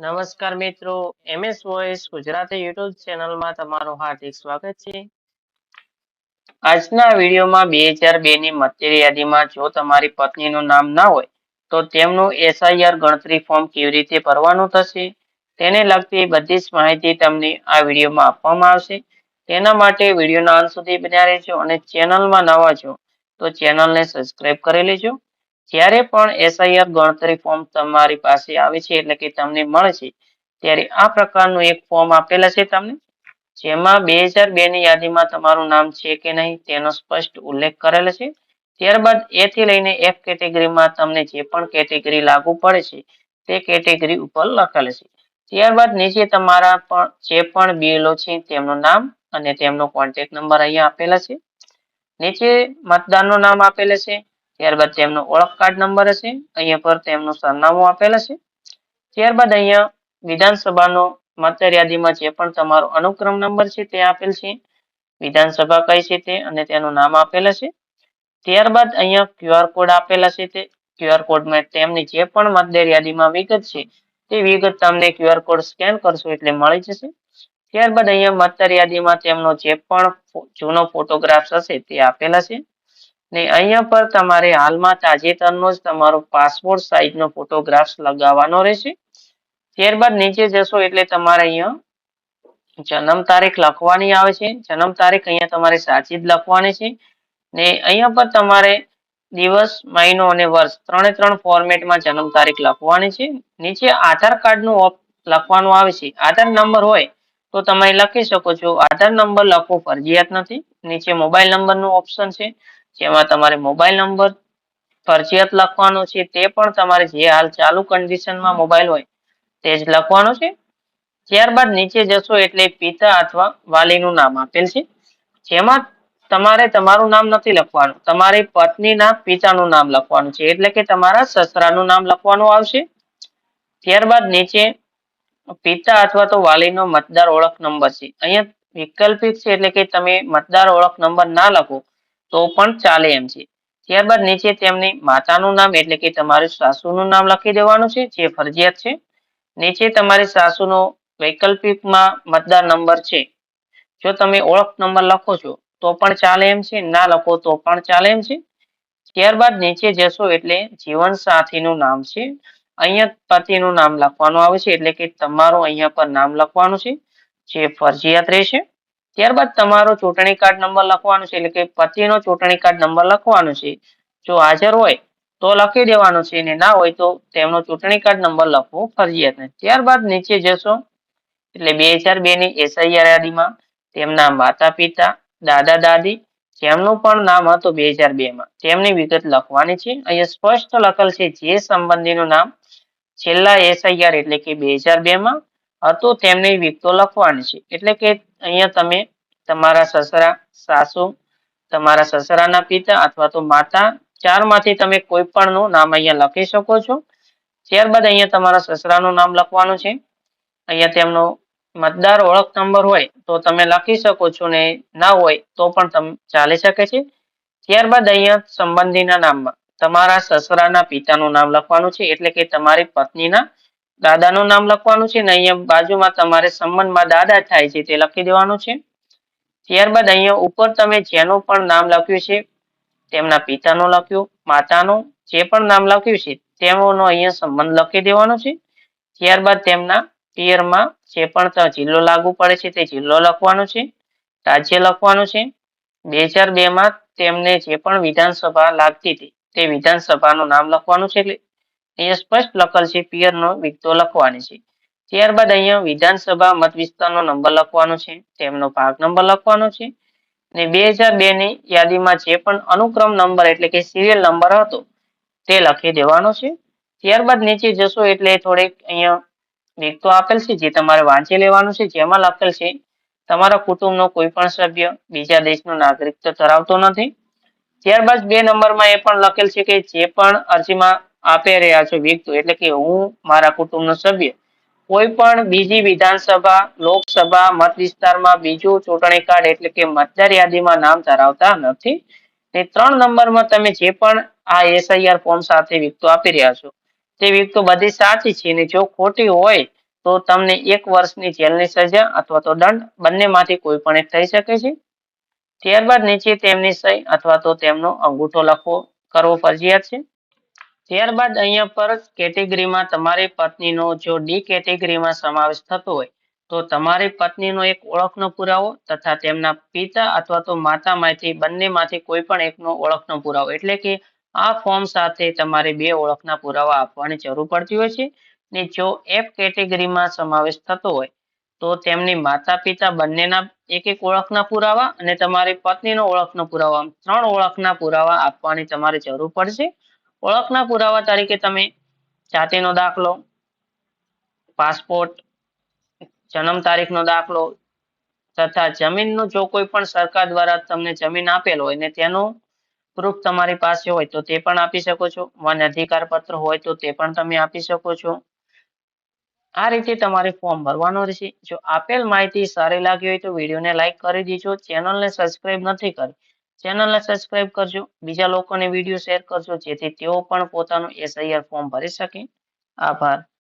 નમસ્કાર મિત્રો, MS voice Gujarati YouTube ચેનલમાં તમારું હાર્દિક સ્વાગત છે. આજના વિડીયોમાં બે હજાર બે ની મતદાર યાદીમાં જો તમારી પત્નીનું નામ ના હોય, તો તેમનું એસઆઈઆર ગણતરી ફોર્મ કેવી રીતે ભરવાનું થશે, તેને લગતી બધી જ માહિતી તમને આ વિડીયોમાં આપવામાં આવશે. તેના માટે વિડીયોના અંત સુધી બન્યા રહેજો અને ચેનલમાં નવા છો, તો ચેનલને સબસ્ક્રાઇબ કરી લેજો. જ્યારે પણ એસઆઈઆર ગણતરી ફોર્મ તમારી પાસે આવે છે એટલે કે તમને મળે છે, ત્યારે આ પ્રકારનું એક ફોર્મ આપેલા છે તમને, જેમાં બે હજાર બે ની યાદીમાં તમારું નામ છે કે નહીં તેનો સ્પષ્ટ ઉલ્લેખ કરેલો છે. ત્યારબાદ એથી લઈને એફ કેટેગરીમાં તમને જે પણ કેટેગરી લાગુ પડે છે, તે કેટેગરી ઉપર લખેલ છે. ત્યારબાદ નીચે તમારા પણ જે પણ બીએલઓ છે તેમનું નામ અને તેમનો કોન્ટેક્ટ નંબર અહીંયા આપેલા છે. નીચે મતદારનું નામ આપેલ છે. ત્યારબાદ તેમનો ઓળખ કાર્ડ નંબર હશે, અહીંયા પર તેમનું સરનામું આપેલ છે ત્યારબાદ અહીંયા વિધાનસભાનો મતદાર યાદીમાં જે પણ તમારો અનુક્રમ નંબર છે તે આપેલ છે. વિધાનસભા કઈ છે તે અને તેનું નામ આપેલ છે ત્યારબાદ અહીંયા ક્યુઆર કોડ આપેલ છે તે. ક્યુઆર કોડમાં તેમની જે પણ મતદાર યાદીમાં વિગત છે, તે વિગત તમને ક્યુઆર કોડ સ્કેન કરશો એટલે મળી જશે. ત્યારબાદ અહીંયા મતદાર યાદીમાં તેમનો જે પણ જૂનો ફોટોગ્રાફ્સ હશે તે આપેલા છે ને અહીંયા પર તમારે હાલમાં તાજેતરનો જ તમારો પાસપોર્ટ સાઇઝનો ફોટોગ્રાફ લગાવવાનો રહેશે. ત્યારબાદ નીચે જશો એટલે તમારે અહીંયા જન્મ તારીખ લખવાની આવે છે. જન્મ તારીખ અહીંયા તમારે સાચી જ લખવાની છે. ને અહીંયા પર તમારે દિવસ, મહિનો અને વર્ષ ત્રણે ત્રણ ફોર્મેટમાં જન્મ તારીખ લખવાની છે. નીચે આધાર કાર્ડનું લખવાનું આવે છે. આધાર નંબર હોય તો તમે લખી શકો છો. આધાર નંબર લખવો ફરજિયાત નથી. નીચે મોબાઈલ નંબરનું ઓપ્શન છે. જેમાં તમારે મોબાઈલ નંબર ફરજિયાત લખવાનો છે, તે પણ તમારે જે હાલ ચાલુ કન્ડિશનમાં મોબાઈલ હોય, તે જ લખવાનો છે. ત્યારબાદ નીચે જશો એટલે પિતા અથવા વાલીનું નામ આપેલ છે. જેમાં તમારે તમારું નામ નથી લખવાનું, તમારી પત્નીના પિતાનું નામ લખવાનું છે, એટલે કે તમારા સસરાનું નામ લખવાનું આવશે. ત્યારબાદ નીચે પિતા અથવા તો વાલીનો મતદાર ઓળખ નંબર છે. અહીંયા વૈકલ્પિક છે એટલે કે તમે મતદાર ઓળખ નંબર ના લખો. તો પણ ચાલે એમ છે. ત્યારબાદ નીચે તેમની માતાનું નામ એટલે કે તમારે સાસુનું નામ લખી દેવાનું છે, જે ફરજિયાત છે. નીચે તમારે સાસુનો વૈકલ્પિકમાં મતદાર નંબર છે. જો તમે ઓળખ નંબર લખો છો, તો પણ ચાલે એમ છે. ના લખો તો પણ ચાલે એમ છે. ત્યારબાદ નીચે જશો એટલે જીવન સાથીનું નામ છે. અહીંયા પતિનું નામ લખવાનું આવે છે, એટલે કે તમારું અહીંયા પર નામ લખવાનું છે, જે ફરજિયાત રહેશે. ત્યારબાદ તમારો ચૂંટણી કાર્ડ નંબર લખવાનો છે, એટલે કે પતિનો ચૂંટણી કાર્ડ નંબર લખવાનો છે. જો હાજર હોય તો લખી દેવાનો છે, અને ના હોય તો તેમનો ચૂંટણી કાર્ડ નંબર લખવો ફરજિયાત નથી ત્યારબાદ નીચે જશો, એટલે બે હજાર બે ની એસઆઈઆર યાદીમાં તેમના માતા પિતા દાદા, દાદી, જેમનું પણ નામ હતું બે હજાર બે માં. તેમની વિગત લખવાની છે. અહીંયા સ્પષ્ટ લખેલ છે, જે સંબંધીનું નામ છેલ્લા એસઆઈઆર એટલે કે બે હજાર બે માં હતું, તેમની વિગતો લખવાની છે. એટલે કે અહીંયા તમે તમારા સસરા, સાસુ, તમારા સસરાના પિતા અથવા તો માતા ચારમાંથી તમે કોઈ પણ નું નામ અહીંયા લખી શકો છો. ત્યારબાદ અહીંયા તમારા સસરાનું નામ લખવાનું છે. અહીંયા તેમનો મતદાર ઓળખ નંબર હોય તો તમે લખી શકો છો ને ના હોય તો પણ તમે ચાલી શકે છે. ત્યારબાદ અહીંયા સંબંધીના નામમાં તમારા સસરાના પિતાનું નામ લખવાનું છે. એટલે કે તમારી પત્નીના દાદાનું નામ લખવાનું છે ને અહીંયા બાજુમાં તમારે સંબંધમાં દાદા થાય છે તે લખી દેવાનું છે. ત્યારબાદ અહીંયા ઉપર તમે જેનું પણ નામ લખ્યું છે, તેમના પિતાનું લખ્યું, માતાનું જે પણ નામ લખ્યું છે તેમનો અહીંયા સંબંધ લખી દેવાનો છે. ત્યારબાદ તેમના પિયરમાં જે પણ જિલ્લો લાગુ પડે છે તે જિલ્લો લખવાનો છે, રાજ્ય લખવાનું છે. બે હજાર બે માં તેમને જે પણ વિધાનસભા લાગતી હતી તે વિધાનસભાનું નામ લખવાનું છે એટલે સ્પષ્ટ લખેલ છે, પિયરનો વિગતો લખવાની છે. ત્યારબાદ અહીંયા વિધાનસભા મત વિસ્તારનો નંબર લખવાનો છે, તેમનો ભાગ નંબર લખવાનો છે. ને બે હજાર બે ની યાદીમાં જે પણ અનુક્રમ નંબર એટલે કે સિરિયલ નંબર હતો, તે લખી દેવાનો છે. ત્યારબાદ નીચે જશો એટલે થોડીક અહીંયા વિગતો આપેલ છે, જે તમારે વાંચી લેવાનું છે. જેમાં લખેલ છે, તમારા કુટુંબનો કોઈ પણ સભ્ય બીજા દેશનો નાગરિકત્વ ધરાવતો નથી. ત્યારબાદ બે નંબરમાં એ પણ લખેલ છે કે જે પણ અરજીમાં આપી રહ્યા છો વ્યક્તિ એટલે કે હું, મારા કુટુંબનો સભ્ય. કોઈ પણ બીજી વિધાનસભા, લોકસભા, મત વિસ્તારમાં બીજું ચૂંટણી કાર્ડ એટલે કે મતદાર યાદીમાં નામ ધરાવતા નથી. તે ત્રણ નંબરમાં તમે જે પણ આ એસઆઈઆર ફોર્મ સાથે વિગતો આપી રહ્યા છો, તે વિગતો બધી સાચી છે અને જો ખોટી હોય તો તમને એક વર્ષની જેલની સજા અથવા તો દંડ બંનેમાંથી કોઈ પણ એક થઈ શકે છે. ત્યારબાદ નીચે તેમની સહી અથવા તો તેમનો અંગૂઠો લખવો કરવો ફરજિયાત છે. ત્યારબાદ અહીંયા પર કેટેગરીમાં તમારી પત્નીનો જો ડી કેટેગરીમાં સમાવેશ થતો હોય, તો તમારી પત્નીનો એક ઓળખનો પુરાવો તથા તેમના પિતા અથવા તો માતામાંથી બંનેમાંથી કોઈ પણ એકનો ઓળખનો પુરાવો. એટલે કે આ ફોર્મ સાથે તમારે બે ઓળખના પુરાવા આપવાની જરૂર પડતી હોય છે. ને જો એફ કેટેગરીમાં સમાવેશ થતો હોય, તો તેમની માતા પિતા બંનેના એક એક ઓળખના પુરાવા અને તમારી પત્નીનો ઓળખનો પુરાવા ત્રણ ઓળખના પુરાવા આપવાની તમારે જરૂર પડશે. ઓળખના પુરાવા તરીકે તમે જાતિનો દાખલો, પાસપોર્ટ, જન્મ તારીખનો દાખલો તથા જમીનનું જો કોઈ પણ સરકાર દ્વારા તમને જમીન આપેલ હોય ને તેનું પ્રૂફ તમારી પાસે હોય તો તે પણ આપી શકો છો. વન અધિકાર પત્ર હોય તો તે પણ તમે આપી શકો છો. આ રીતે તમારે ફોર્મ ભરવાનું રહેશે. જો આપેલ માહિતી સારી લાગી હોય તો વિડીયોને લાઈક કરી દીજો. ચેનલને સબસ્ક્રાઇબ નથી કરી ચેનલને સબસ્ક્રાઇબ કરજો. બીજા લોકોને વીડિયો શેર કરજો, જેથી તેઓ પણ પોતાનું એસઆઈઆર ફોર્મ ભરી શકે. આભાર.